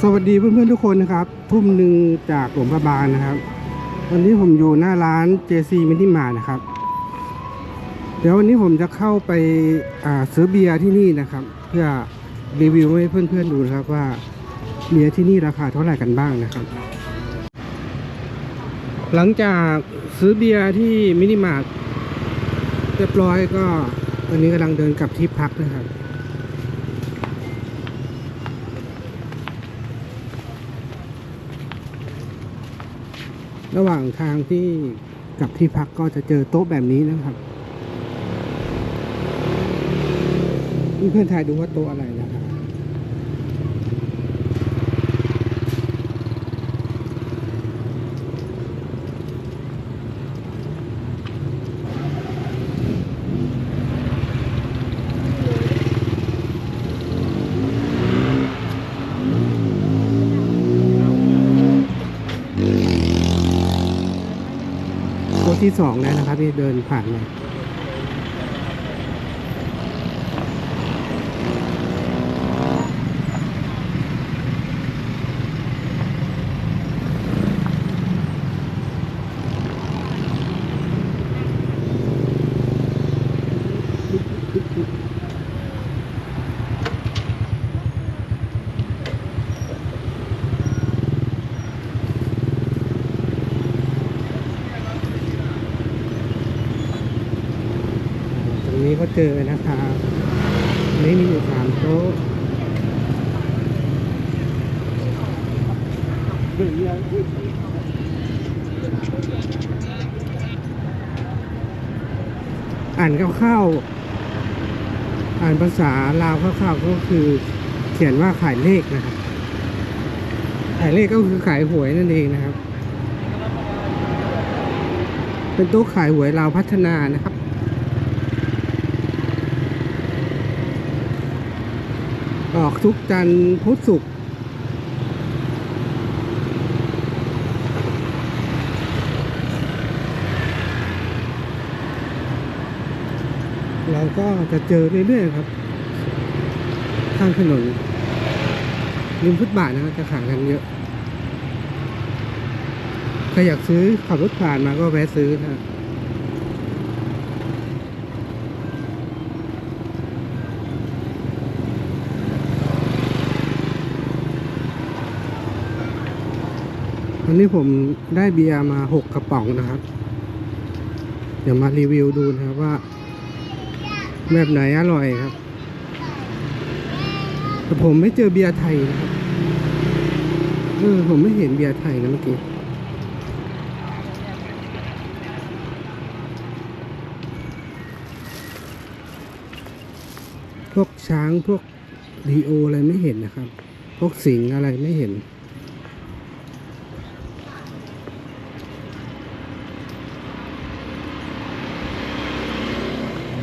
สวัสดีเพื่อนๆทุกคนนะครับ ทุ่มหนึ่งจากหลวงพระบางนะครับ วันนี้ผมอยู่หน้าร้าน JC Mini Mart นะครับ เดี๋ยววันนี้ผมจะเข้าไปซื้อเบียร์ที่นี่นะครับ เพื่อรีวิวให้เพื่อนๆดูนะครับว่าเบียร์ที่นี่ราคาเท่าไหร่กันบ้างนะครับ หลังจากซื้อเบียร์ที่มินิมาร์ทเรียบร้อยก็ ตอนนี้กำลังเดินกลับที่พักนะครับระหว่างทางที่กลับที่พักก็จะเจอโต๊ะแบบนี้นะครับเพื่อนๆทายดูว่าโต๊ะอะไรนะครับ ที่สองแล้วนะครับที่เดินผ่านมา นี้ก็เจอนะครับอันนี้มีอยู่สามโต๊ะอ่านคร่าวๆอ่านภาษาลาวคร่าวๆก็คือ เขียนว่าขายเลขนะครับขายเลขก็คือขายหวยนั่นเองนะครับ เป็นโต๊ะขายหวยลาวพัฒนานะครับ ออกทุกจันทร์พุธศุกร์เราก็จะเจอเรื่อยๆครับ ข้างถนนริมฟุตบาทนะจะขายกันเยอะใครอยากซื้อขับรถผ่านมาก็แวะซื้อนะ วันนี้ผมได้เบียร์มาหกกระป๋องนะครับ เดี๋ยวมารีวิวดูนะครับว่า แบบไหนอร่อยครับ แต่ผมไม่เจอเบียร์ไทยนะครับเออผมไม่เห็นเบียร์ไทยนะเมื่อกี้พวกช้างพวกดีโออะไรไม่เห็นนะครับ พวกสิงอะไรไม่เห็น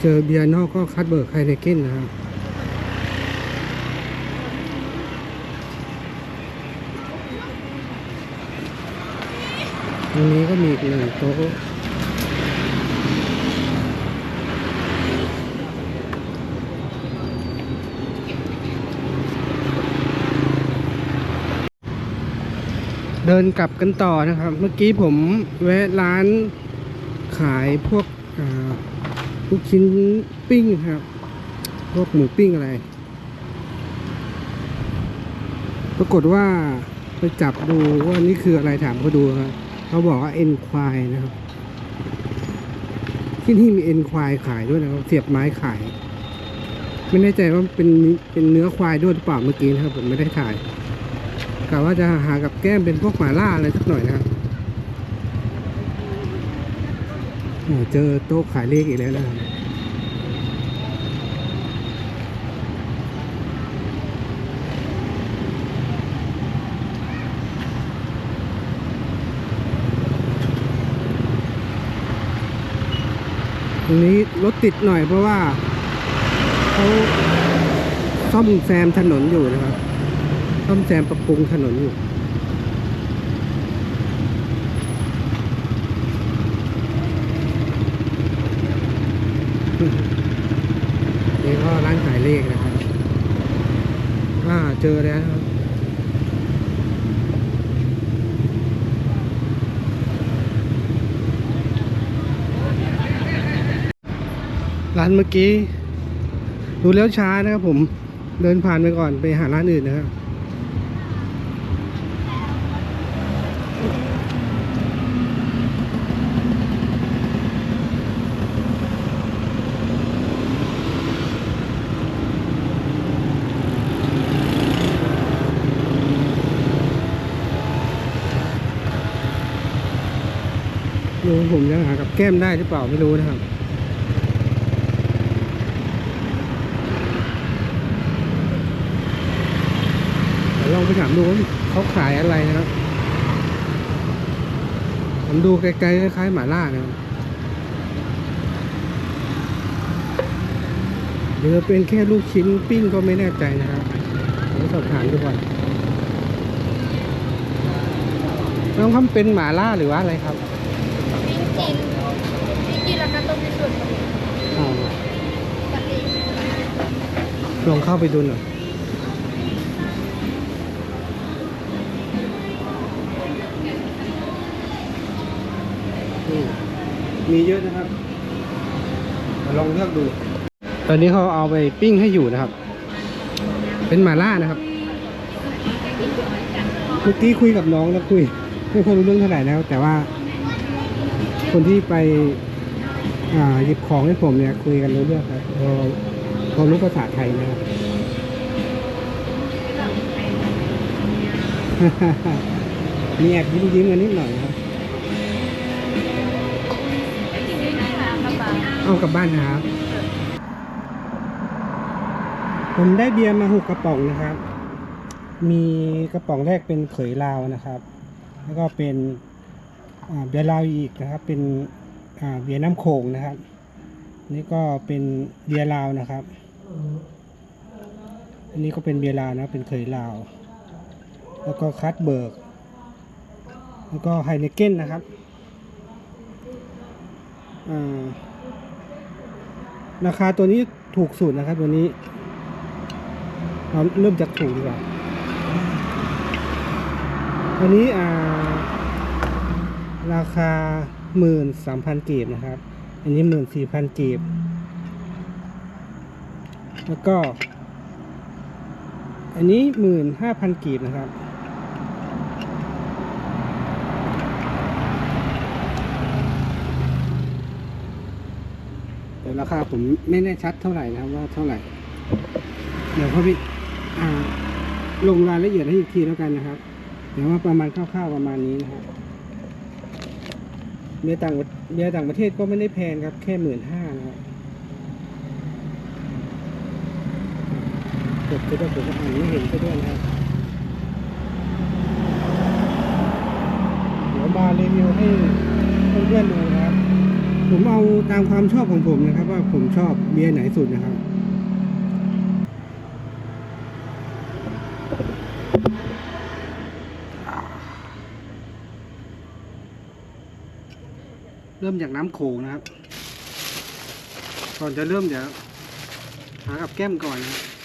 เจอเบียร์นอกก็คัดเบิร์กไฮเนเก้นนะครับตรงนี้ก็มีอีกหนึ่งโต๊ะเดินกลับกันต่อนะครับ เมื่อกี้ผมแวะร้านขายพวกอ่า ลูกชิ้นปิ้งครับ พวกหมูปิ้งอะไร ปรากฏว่าไปจับดูว่านี่คืออะไรถามเขาดูครับ เขาบอกว่าเอ็นควายนะครับ ที่นี่มีเอ็นควายขายด้วยนะครับ เสียบไม้ขาย ไม่แน่ใจว่าเป็นเป็นเนื้อควายด้วยหรือเปล่าเมื่อกี้นะครับผมไม่ได้ถ่ายกะว่าจะหากับแก้มเป็นพวกหมาล่าอะไรสักหน่อยนะครับโอ้ เจอโต๊ะขายเลขอีกแล้วนะครับตรงนี้รถติดหน่อยเพราะว่าเขาซ่อมแซมถนนอยู่นะครับ ซ่อมแซมปรับปรุงถนนอยู่ นี่ก็ร้านขายเลขนะครับ อ่า เจอแล้วร้านเมื่อกี้ ดูแล้วช้านะครับผม เดินผ่านไปก่อนไปหาร้านอื่นนะครับ ดูผมยังหากับแก้มได้หรือเปล่าไม่รู้นะครับลองไปถามดูว่าเขาขายอะไรนะครับผมดูไกลๆคล้ายๆหมาล่านะครับหรือเป็นแค่ลูกชิ้นปิ้งก็ไม่แน่ใจนะครับผมสอบถามดูก่อนน้องคำเป็นหมาล่าหรือว่าอะไรครับ ปิ้งกินปิ้งกินแล้วก็ต้มในส่วนของ อ๋อกะทิ ลองเข้าไปดูหน่อยมีเยอะนะครับมาลองเลือกดู ตอนนี้เขาเอาไปปิ้งให้อยู่นะครับ เป็นหมาล่านะครับ เมื่อกี้คุยกับน้องแล้วคุย ไม่ค่อยรู้เรื่องเท่าไหร่นะครับแต่ว่า คนที่ไปหยิบของให้ผมเนี่ย คุยกันรู้เรื่องครับ พอพอรู้ภาษาไทยนะครับมีแอบยิ้มยิ้มๆกันนิดหน่อยครับ เอากลับบ้านนะครับ ผมได้เบียร์มาหกกระป๋องนะครับ มีกระป๋องแรกเป็นเขยลาวนะครับ แล้วก็เป็นอ่าเบียร์ลาวอีกนะครับ เป็นอ่าเบียร์น้ำโขงนะครับ นี่ก็เป็นเบียร์ลาวนะครับ อันนี้ก็เป็นเบียร์ลาวนะเป็นเขยลาว แล้วก็คัตเบิร์ก แล้วก็ไฮเนเก้นนะครับราคาตัวนี้ถูกสุดนะครับตัวนี้เราเริ่มจากถูกดีกว่าตัวนี้อ่า ราคาหมื่นสามพันกีบนะครับ อันนี้หมื่นสี่พันกีบ แล้วก็ อันนี้หมื่นห้าพันกีบนะครับแต่ราคาผมไม่แน่ชัดเท่าไหร่นะครับว่าเท่าไหร่ เดี๋ยวเขาไปอ่ลงรายละเอียดให้อีกทีแล้วกันนะครับ เดี๋ยวว่าประมาณคร่าวๆประมาณนี้นะครับเบียต่างเบียต่างประเทศก็ไม่ได้แพงครับ แค่หมื่นห้านะครับ กดไปด้วยผมก็อ่านไม่เห็นไปด้วยนะครับเดี๋ยวมารีวิวให้เพื่อนๆดูนะครับ ผมเอาตามความชอบของผมนะครับ ว่าผมชอบเบียร์ไหนสุดนะครับเริ่มจากน้ำโขงนะครับ ก่อนจะเริ่มเดี๋ยวหากับแก้มก่อนนะครับ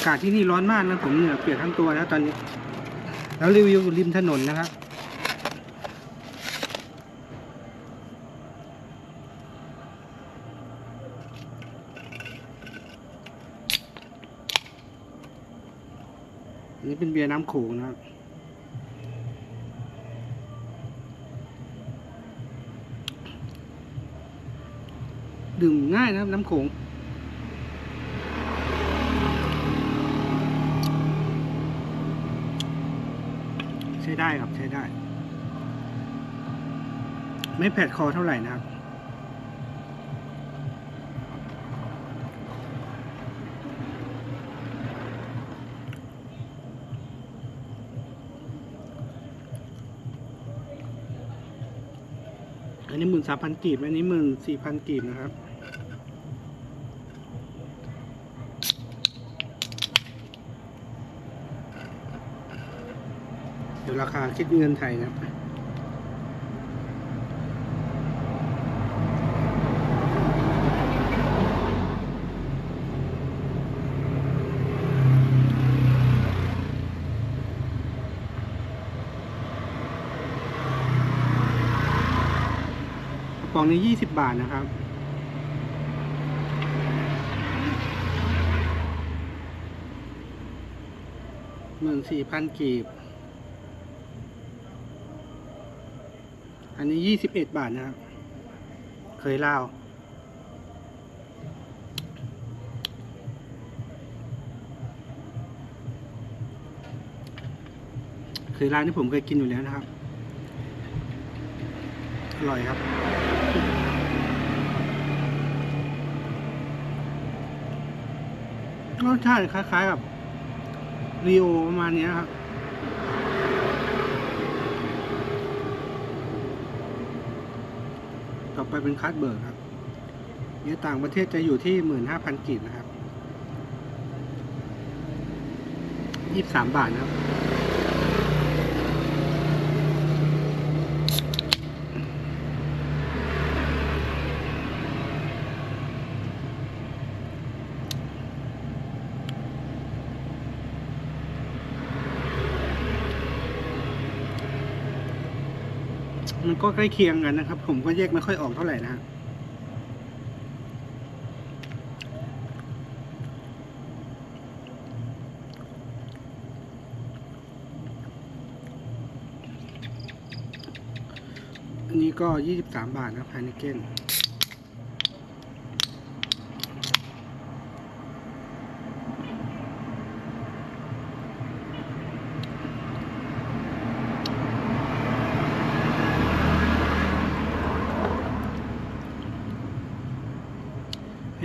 ากาศที่นี่ร้อนมากนะผมเหงื่อเปียกทั้งตัวแล้วตอนนี้ แล้วรีวิวริมถนนนะครับนนี้เป็นเบียร์น้ำโขงนะครับดื่มง่ายนะครับน้ำโขง ช้ได้ครับใช้ได้ ไม่แผดคอเท่าไหร่นะครับอันนี้หมื่นสามพันกีบ อันนี้หมื่นสี่พันกีบนะครับ ราคาคิดเงินไทยนะครับกล่องนี้ 20 บาทนะครับหนึ่งสี่พันกีบ อันนี้ยี่สิบเอ็ดบาทนะครับ เคยเล่าเคยร้านที่ผมเคยกินอยู่แล้วนะครับ อร่อยครับ รสชาติคล้ายๆกับรีโอประมาณนี้ครับ ต่อ ไปเป็นคัสเบิร์กครับเนี่ยต่างประเทศจะอยู่ที่หมื่นห้าพันกีบนะครับยี่สามบาทนะครับ มันก็ใกล้เคียงกันนะครับ ผมก็แยกไม่ค่อยออกเท่าไหร่นะฮะอันนี้ก็ยี่สิบสามบาทนะพานิเก้น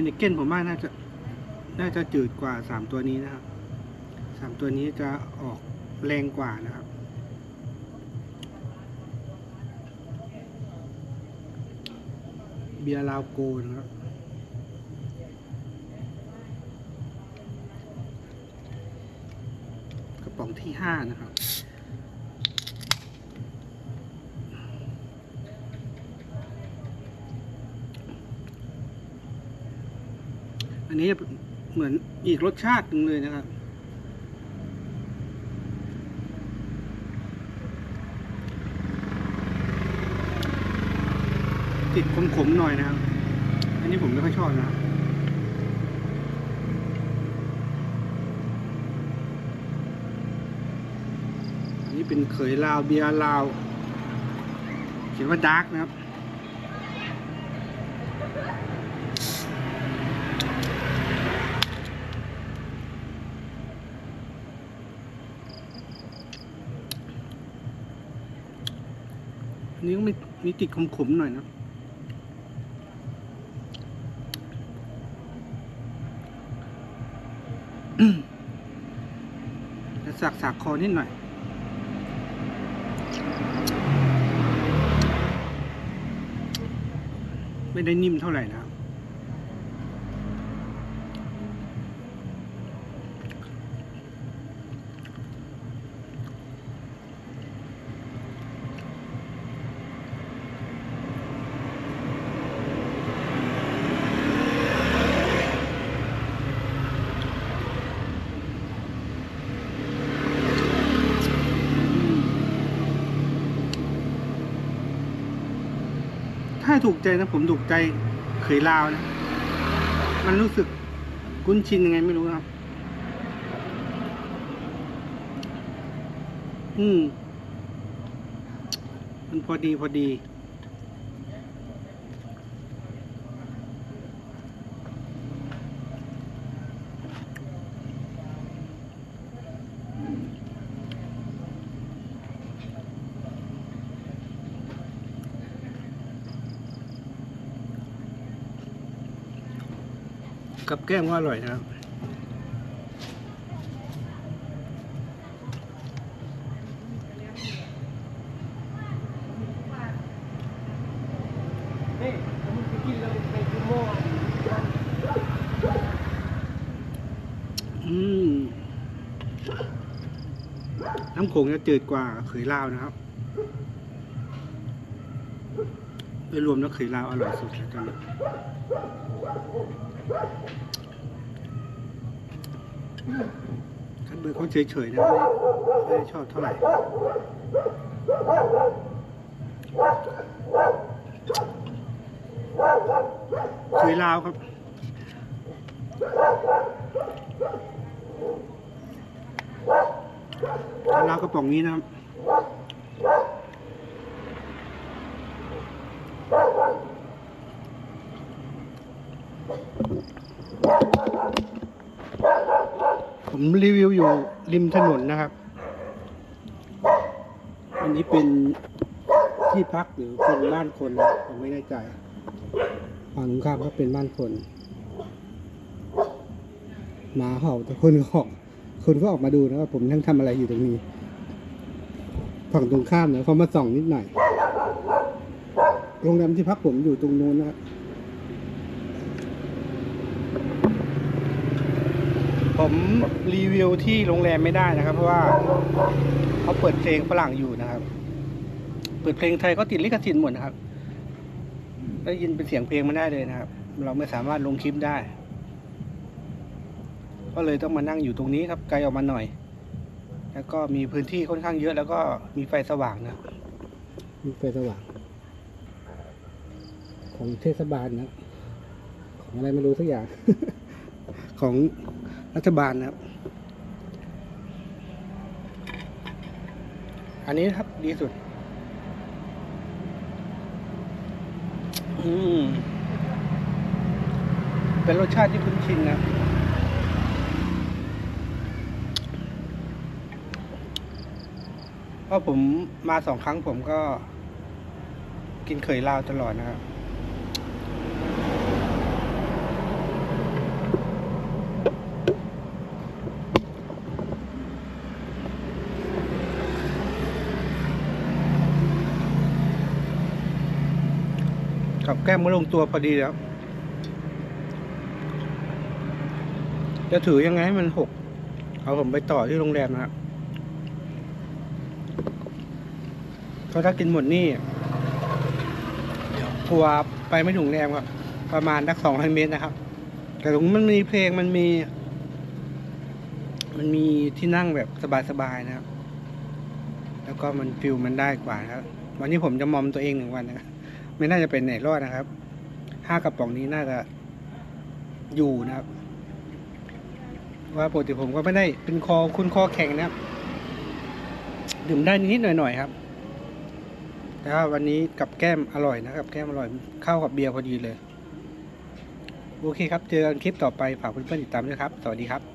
พายนเก้นผมว่าน่าจะ น่าจะจืดกว่าสามตัวนี้นะครับสามตัวนี้จะออกแรงกว่านะครับ เบียร์ลาวโกนะครับกระป๋องที่ห้านะครับ นนี้เหมือนอีกรสชาติหนึ่งเลยนะครับ ติดขมๆหน่อยนะครับ อันนี้ผมไม่ค่อยชอบนะอันนี้เป็นเขยลาวเบียร์ลาว เขียนว่าดาร์กนะครับ นี้ก็มีมีติดขมๆหน่อยนะจะสักสักคอนิดหน่อย ไม่ได้นิ่มเท่าไหร่นะ ครับถ้าถูกใจนะผมถูกใจเขยลาวนะ มันรู้สึกคุ้นชินยังไงไม่รู้ครับ อืม มันพอดีพอดี กับแก้มก็อร่อยนะครับนี่มึงไปกินเลยไปกินโม่อืมน้ำโขงจะจืดกว่าเขยลาวนะครับโดยรวมแล้วเขยลาวอร่อยสุดแล้วตอนนี้ คันเบอร์เขาเฉยๆนะไม่ชอบเท่าไหร่อยลาวครับลาวกระป๋องนี้นะครับ ผมรีวิวอยู่ริมถนนนะครับ อันนี้เป็นที่พักหรือเป็นบ้านคนผมไม่แน่ใจฝั่งตรงข้ามก็เป็นบ้านคนหมาเห่าแต่คนก็ออกคนก็ออกมาดูนะครับผมนั่งทำอะไรอยู่ตรงนี้ ฝั่งตรงข้ามเนี่ยเขามาส่องนิดหน่อยโรงแรมที่พักผมอยู่ตรงนู้นนะครับ ผมรีวิวที่โรงแรมไม่ได้นะครับ เพราะว่าเขาเปิดเพลงฝรั่งอยู่นะครับ เปิดเพลงไทยก็ติดลิขสิทธิ์หมดนะครับ ได้ยินเป็นเสียงเพลงไม่ได้เลยนะครับ เราไม่สามารถลงคลิปได้ ก็เลยต้องมานั่งอยู่ตรงนี้ครับ ไกลออกมาหน่อย แล้วก็มีพื้นที่ค่อนข้างเยอะ แล้วก็มีไฟสว่างนะ มีไฟสว่าง ของเทศบาลนะ ของอะไรไม่รู้สักอย่าง ของ รัฐบาลนะครับ อันนี้ครับดีสุด อืม เป็นรสชาติที่คุ้นชินนะเพราะผมมาสองครั้งผมก็กินเขยลาวตลอดนะครับ แก้มก็ลงตัวพอดีแล้ว จะถือยังไงให้มันหก เอาผมไปต่อที่โรงแรมนะครับเพราะถ้ากินหมดนี่เดี๋ยวกลัวไปไม่ถึงโรงแรมครับ ประมาณนักสองร้อยเมตรนะครับ แต่ตรงมันมีเพลงมันมี มันมีที่นั่งแบบสบายๆนะครับ แล้วก็มันฟิลมันได้กว่านะครับวันนี้ผมจะมอมตัวเองหนึ่งวันนะครับ ไม่น่าจะเป็นไหนรอดนะครับห้ากระป๋องนี้น่าจะอยู่นะครับ ว่าปกติผมก็ไม่ได้เป็นคอคุณคอแข็งนะครับดื่มได้นิดหน่อยๆครับ แต่ว่าวันนี้กับแก้มอร่อยนะครับแก้มอร่อยเข้ากับเบียร์พอดีเลย โอเคครับ เจอกันคลิปต่อไปฝากเพื่อนๆติดตามด้วยครับ สวัสดีครับ